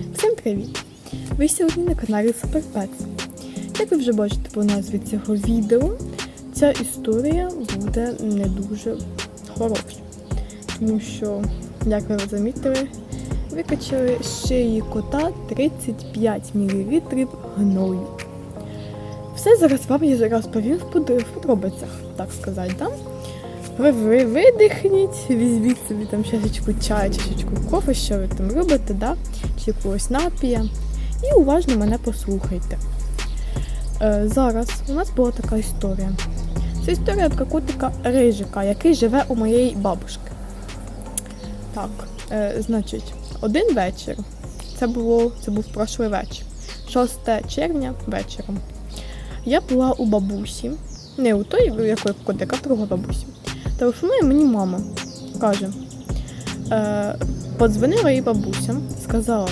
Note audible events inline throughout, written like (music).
Всім привіт! Ви сьогодні на каналі Суперпец. Як ви вже бачите по назві цього відео, ця історія буде не дуже хороша. Тому що, як ви замітили, викачали з шиї кота 35 мл гною. Все зараз вам я розповім в в подробицях, так сказати, да? Ви, ви видихніть, візьміть собі там чашечку чаю, чашечку кофе, що ви там робите, да? чи якогось напія. І уважно мене послухайте. Е, зараз у нас була така історія. Це історія про котика Рижика, який живе у моєї бабушки. Так, е, значить, один вечір. Це було це був прошлий вечір. 6 червня вечором. Я була у бабусі, не у той, якої котика, а в другої бабусі. Телефонує мені мама. Каже, е, подзвонила їй бабуся, сказала,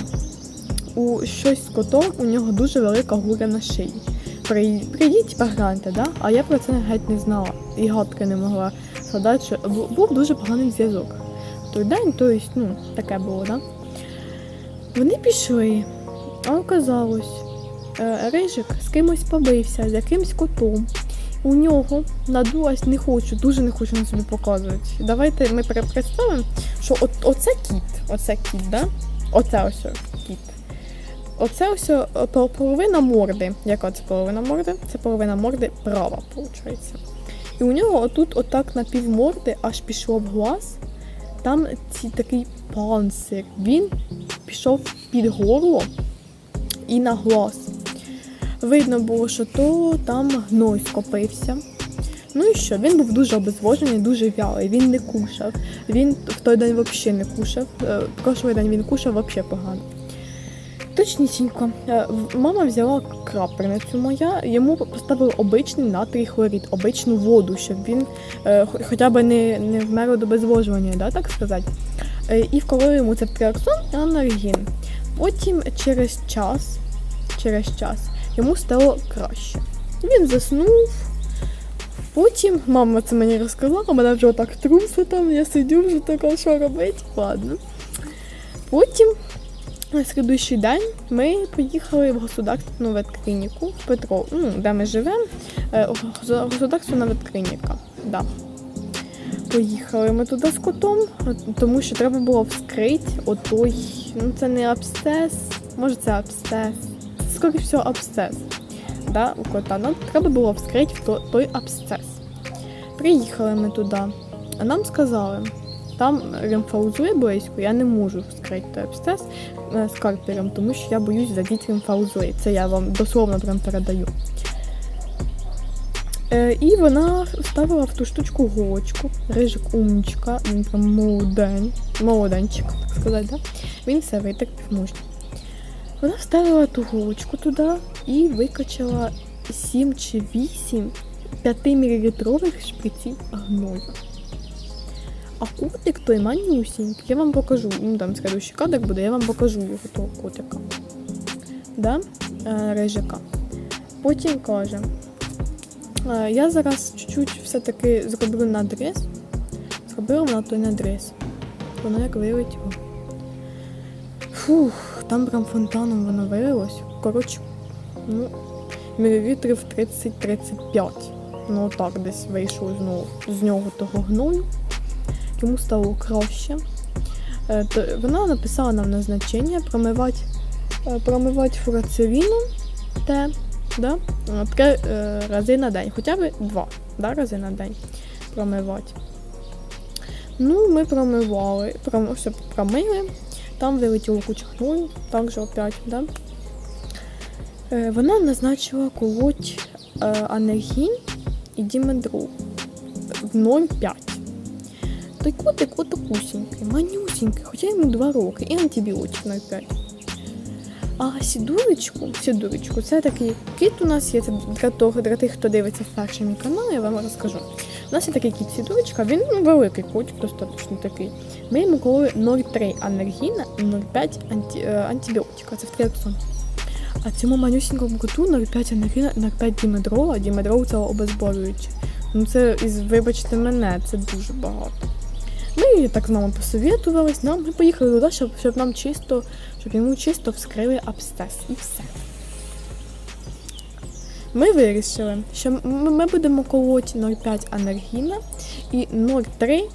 у щось з котом у нього дуже велика гуля на шиї. Прийдіть погляньте, да? а я про це геть не знала і гадки не могла згадати, що був дуже поганий зв'язок. Той день, то есть, ну, таке було, да? Вони пішли, а оказалось, е, Рижик з кимось побився, з якимсь котом. У нього надулась, не хочу, дуже не хочу на собі показувати. Давайте ми представимо, що от, оце кіт, оце кіт, да? Оце ось кіт. Оце ось половина морди. Яка це половина морди? Це половина морди права, виходить. І у нього отут, отак на півморди, аж пішло в глаз. Там ці такий панцир. Він пішов під горло і на глаз. Видно було, що то там гной скопився. Ну і що? Він був дуже обезвожений, дуже вялий. Він не кушав. Він в той день взагалі не кушав. Е, Прошлий день він кушав взагалі погано. Точнісінько. Е, Мама взяла крапельницю моя, йому поставили обичний натрій хлорид, обичну воду, щоб він е, хоча б не, не вмер до обезвожування, да, так сказати. І вкололи йому цептриаксон і анальгін. Потім через час, через час йому стало краще. Він заснув. Потім мама це мені розказала, мене вже так трусить там, я сидю вже така, що робити. Ладно. Потім на слідуючий день ми поїхали в государственну ветклініку в Петро, ну, де ми живемо, е, государственна ветклініка. Да. Поїхали ми туди з котом, тому що треба було вскрити отой, ну це не абсцес, може це абсцес, це, скоріше всього, абсцес. Да, у кота. Нам треба було вскрити той абсцес. Приїхали ми туди, а нам сказали, там лімфоузли близько, я не можу вскрити той абсцес е, скальпелем, тому що я боюсь задіти лімфоузли. Це я вам дословно прям передаю. Е, і вона ставила в ту штучку голочку. Рижик умничка, він прям молодень, молоденчик, так сказати, да? Він все витерпів мужньо. Вона вставила ту голочку туди і викачала 7 чи 8 5-мл шприців гною. А котик той манюсінький. Я вам покажу. Ну там следующий кадр буде, я вам покажу його того котика. Да? Е, Рижика. Потім каже. «Е, Я зараз чуть-чуть все-таки зроблю надріз. Зробила вона той надріз. Воно як вилетіло. Фух, там прям фонтаном воно вилилось. Коротше, ну, мілілітрів 30-35. Ну, так десь вийшло знову з нього того гною. Йому стало краще. Е, Вона написала нам назначення промивати, е, промивати фурацеліном Т да? е, три рази на день, хоча б два да, рази на день промивати. Ну, ми промивали, пром, все промили, там вилетіло куча гною, також опять, да? Е, Вона назначила колоть е, анергін і дімедру в 0,5. Той котик отакусінький, манюсінький, хоча йому 2 роки, і антибіотик 0,5. А сідурочку, сідурочку, це такий кіт у нас є, це для того, для тих, хто дивиться вперше мій канал, я вам розкажу. У нас є такий кіт сідурочка, він ну, великий котик, достатньо такий. Ми йому кололи 0,3 анергіна і 0,5 анті, е, антибіотика, це в триаксон. А цьому манюсінькому коту 0,5 анергіна, 0,5 дімедрола, дімедрол це обезболююче. Ну це, вибачте мене, це дуже багато. Ми так з мамою посовітувались, нам ми поїхали туди, щоб, щоб нам чисто, щоб йому чисто вскрили абсцес і все. Ми вирішили, що ми будемо колоти 0,5 анергіна і 0,3.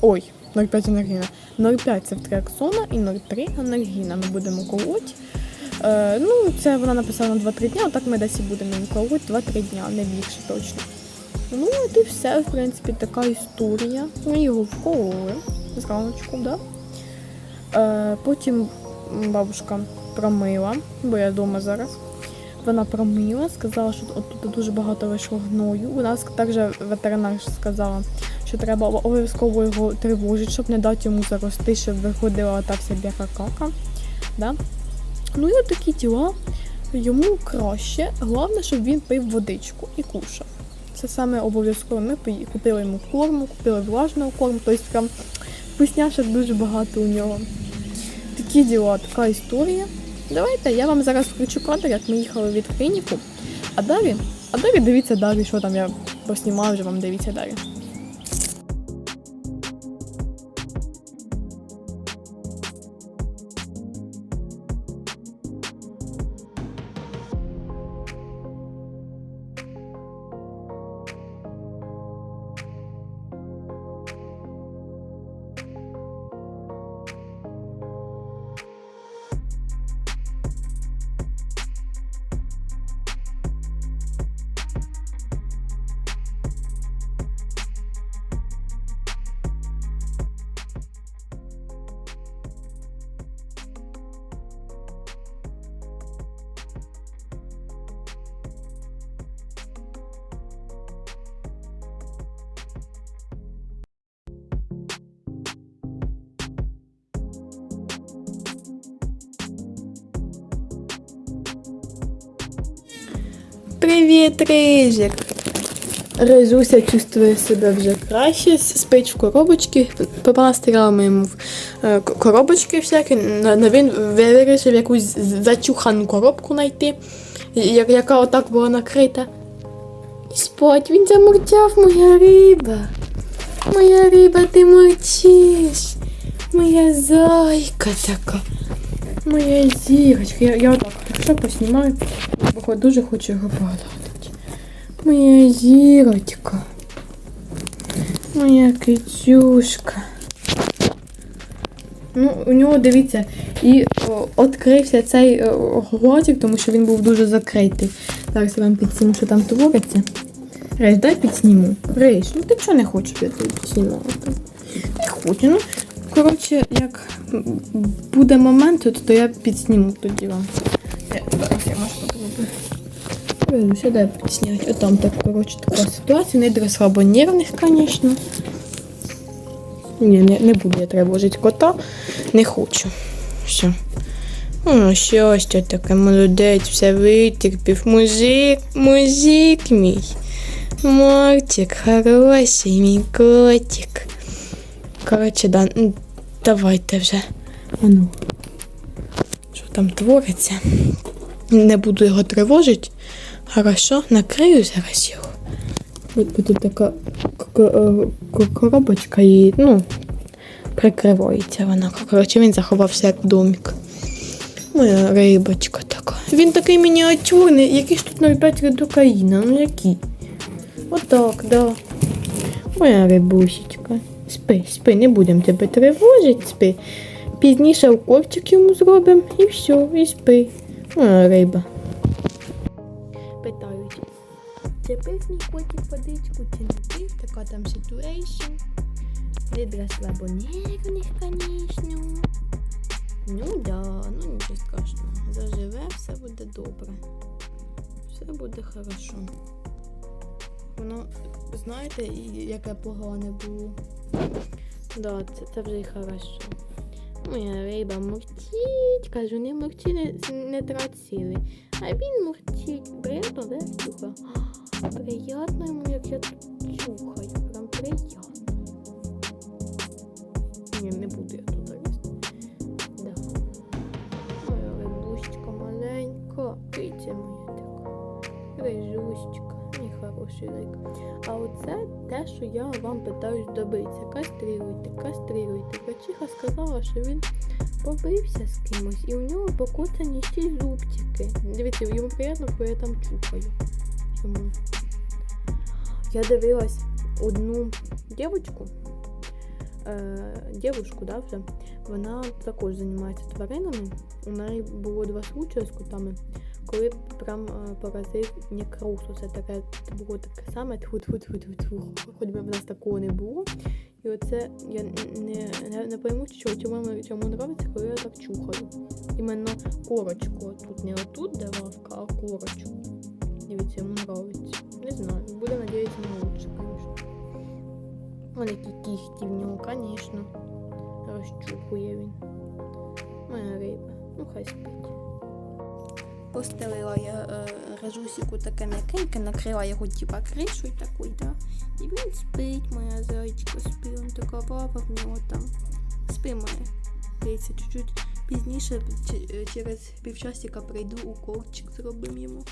Ой, 0,5 анергіна. 0,5 це втриаксона і 0,3 анергіна. Ми будемо колоти. Е, ну, це вона написала на 2-3 дня, отак ми десь і будемо колоти 2-3 дня, не більше точно. Ну, от і все, в принципі, така історія. Ми його вкололи зраночку, да? Е, потім бабушка промила, бо я вдома зараз. Вона промила, сказала, що тут дуже багато вийшло гною. У нас також ветеринар сказала, що треба обов'язково його тривожити, щоб не дати йому зарости, щоб виходила та вся біка кака. Да? Ну і от такі діла. Йому краще. Головне, щоб він пив водичку і кушав. Це саме обов'язково. Ми купили йому корму, купили влажного корму, тобто прям вкусняшок дуже багато у нього. Такі діла, така історія. Давайте я вам зараз включу кадр, як ми їхали від клініку. А далі, а далі дивіться далі, що там я поснімаю вже вам дивіться далі. Привіт, Рижик! Рижуся чувствує себе вже краще, спить в коробочці. Папа настирала йому в е, коробочки всякі, на він вирішив якусь зачухану коробку знайти, яка отак була накрита. І спать, він замурчав, моя риба. Моя риба, ти мурчиш. Моя зайка така. Моя зірочка. Я, я отак, якщо поснімаю, бо дуже хочу його погладити. Моя зірочка. Моя кицюшка. Ну, у нього, дивіться, і відкрився цей о, глазик, тому що він був дуже закритий. Зараз я вам підсніму, що там твориться. Рейш, дай підсніму. Рейш, ну ти чого не хочеш, я тобі підснімала? Не хочу. Ну, коротше, як буде момент, то, я підсніму тоді вам. Ну, сюди підсняти. А там так, коротше, така ситуація. Не для слабонервних, звісно. Ні, не, не буду я тривожити кота. Не хочу. Все. Ну, щастя таке, молодець, все витерпів. Музик, музик мій. Мартик, хороший мій котик. Коротше, да, давайте вже. Ану. Що там твориться? Не буду його тривожити. Хорошо, накрию зараз його. От буде така е, коробочка і, ну, прикривається вона. Коротше, він заховався як домик. Моя рибочка така. Він такий мініатюрний, який ж тут 0,5 редукаїна, ну який? Отак, да. Моя рибусечка. Спи, спи, не будемо тебе тривожити, спи. Пізніше укольчик йому зробимо і все, і спи. Моя риба. Питають, чи пив мій котик водичку, чи не пив, така там ситуація. Не для слабонервних, звісно. Ну да, ну нічого страшного. Заживе, все буде добре. Все буде хорошо. Воно, знаєте, яке погане було. Да, це, це вже й хорошо. Моя риба мурчить, кажу, не мурчи, не, не сили. А він мурчить. Приємно, да, Ксюха? (gasps) Приємно йому, як я тут чухаю. Прям приємно. Ні, не буду я тут лізти. Да. Моя рибусечка маленька. Киця моя така. Рижуська, хороший. А оце те, що я вам питаюсь добитися. Кастрируйте, кастрируйте. Врачиха сказала, що він побився з кимось, і у нього покоцані ще зубчики. Дивіться, йому приємно, коли я там чухаю. Йому. Я дивилась одну дівчинку, е, дівчинку, да, вже. Вона також займається тваринами. У неї було два случаї з котами, коли прям е, поразив некроз. Це таке було таке саме тьфу тьфу тьфу тьфу тьфу Хоч би в нас такого не було. І оце я не, не, не пойму, що чому, чому нравиться, коли я так чухаю. Іменно корочку. Тут не отут, де лавка, а корочку. Дивіться, йому нравиться. Не знаю. Буде надіятися на лучше, звісно. Вон які кіхті в нього, звісно. Розчухує він. Моя риба. Ну хай спить. Постелила я е, режусіку таке м'якеньке, накрила його типа кришою такою, да. І він спить, моя зайчика спить, він така баба в нього там. Спи моя. Дивіться, чуть-чуть пізніше, е, через півчасика прийду, уколчик зробимо йому.